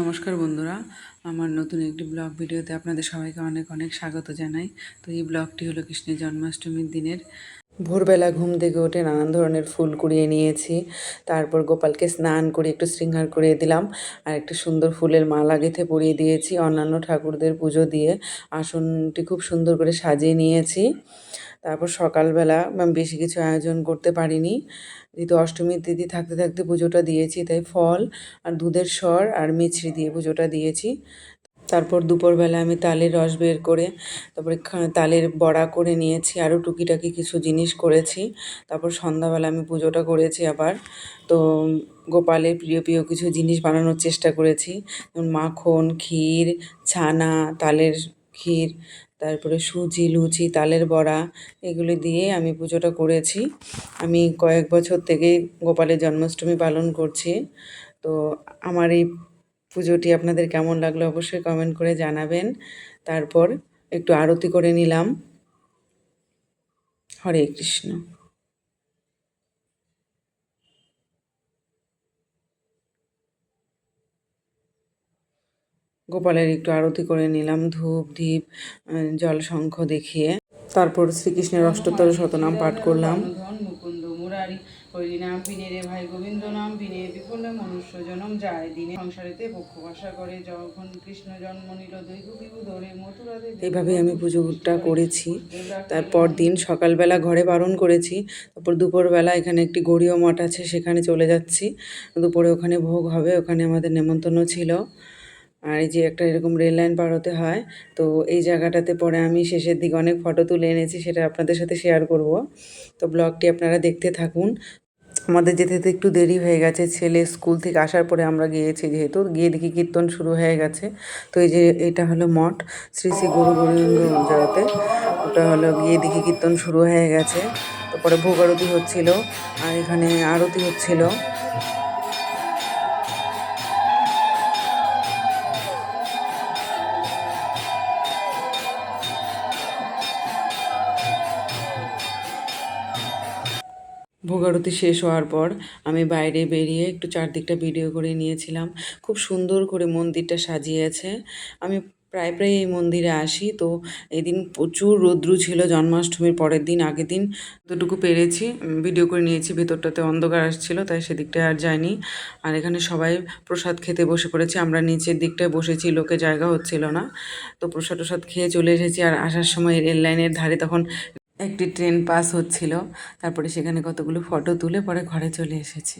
নমস্কার বন্ধুরা। আমার নতুন একটি ব্লগ ভিডিওতে আপনাদের সবাইকে অনেক অনেক স্বাগত জানাই। তো এই ব্লগটি হলো কৃষ্ণের জন্মাষ্টমীর দিনের। ভোরবেলা ঘুম থেকে উঠে নানান ধরনের ফুল কুড়িয়ে নিয়েছি। তারপর গোপালকে স্নান করে একটু শৃঙ্গার করে দিলাম। আর একটা সুন্দর ফুলের মালা গেঁথে পরিয়ে দিয়েছি। অন্যান্য ঠাকুরদের পুজো দিয়ে আসনটি খুব সুন্দর করে সাজিয়ে নিয়েছি। তারপর সকালবেলা বেশি কিছু আয়োজন করতে পারিনি। যেহেতু অষ্টমীর দিদি থাকতে থাকতে পুজোটা দিয়েছি, তাই ফল আর দুধের স্বর আর মিছরি দিয়ে পুজোটা দিয়েছি। তারপর দুপুরবেলা আমি তালের রস বের করে, তারপরে তালের বড়া করে নিয়েছি, আরও টুকিটাকি কিছু জিনিস করেছি। তারপর সন্ধ্যাবেলা আমি পুজোটা করেছি আবার। তো গোপালের প্রিয় প্রিয় কিছু জিনিস বানানোর চেষ্টা করেছি। যেমন মাখন, ক্ষীর, ছানা, তালের ক্ষীর তারপরে সুজি, লুচি, তালের বড়া এগুলি দিয়ে আমি পুজোটা করেছি। আমি কয়েক বছর থেকে গোপালের জন্মাষ্টমী পালন করছি। তো আমার এই পুজোটি আপনাদের কেমন লাগল অবশ্যই কমেন্ট করে জানাবেন। তারপর একটু আরতি করে নিলাম। হরে কৃষ্ণ। গোপালের একটু আরতি করে নিলাম, ধূপ ধীপ জল, শঙ্খ দেখিয়ে। তারপর শ্রীকৃষ্ণের অষ্টোত্তর শতনাম পাঠ করলাম। রে ভাই গোবিন্দ নাম মনুষ্য জনম যায় দিনে করে যখন কৃষ্ণ জন্ম নিল এইভাবে আমি পুজোটা করেছি। তারপর দিন সকালবেলা ঘরে বারণ করেছি। তারপর দুপুরবেলা এখানে একটি গড়ীয় মঠ আছে, সেখানে চলে যাচ্ছি। দুপুরে ওখানে ভোগ হবে, ওখানে আমাদের নেমন্তন্ন ছিল। আর এই যে একটা এরকম রেল লাইন পার হতে হয়, তো এই জায়গাটাতে পরে আমি শেষের দিকে অনেক ফটো তুলে এনেছি, সেটা আপনাদের সাথে শেয়ার করব। তো ব্লগটি আপনারা দেখতে থাকুন। আমাদের যেতে যেতে একটু দেরি হয়ে গেছে, ছেলে স্কুল থেকে আসার পরে আমরা গিয়েছি যেহেতু, গিয়ে দেখি কীর্তন শুরু হয়ে গেছে। তো এই যে এটা হলো মঠ, শ্রী শ্রী গুরু গোবিন্দ ওটা হলো গিয়ে দেখি কীর্তন শুরু হয়ে গেছে। তারপরে ভোগ আরতি হচ্ছিল, আর এখানে আরতি হচ্ছিল। ভোগারতি শেষ হওয়ার পর আমি বাইরে বেরিয়ে একটু চারদিকটা ভিডিও করে নিয়েছিলাম। খুব সুন্দর করে মন্দিরটা সাজিয়েছে। আমি প্রায় প্রায় এই মন্দিরে আসি। তো এদিন প্রচুর রৌদ্র ছিল, জন্মাষ্টমীর পরের দিন, আগের দিন দুটুকু পেরেছি। ভিডিও করে নিয়েছি, ভেতরটাতে অন্ধকার আসছিল, তাই সেদিকটায় আর যাইনি। আর এখানে সবাই প্রসাদ খেতে বসে পড়েছে। আমরা নিচের দিকটায় বসেছি, লোকে জায়গা হচ্ছিল না। তো প্রসাদ টসাদ খেয়ে চলে এসেছি। আর আসার সময় রেল লাইনের ধারে তখন একটি ট্রেন পাস হচ্ছিল। তারপরে সেখানে কতগুলো ফটো তুলে পরে ঘরে চলে এসেছি।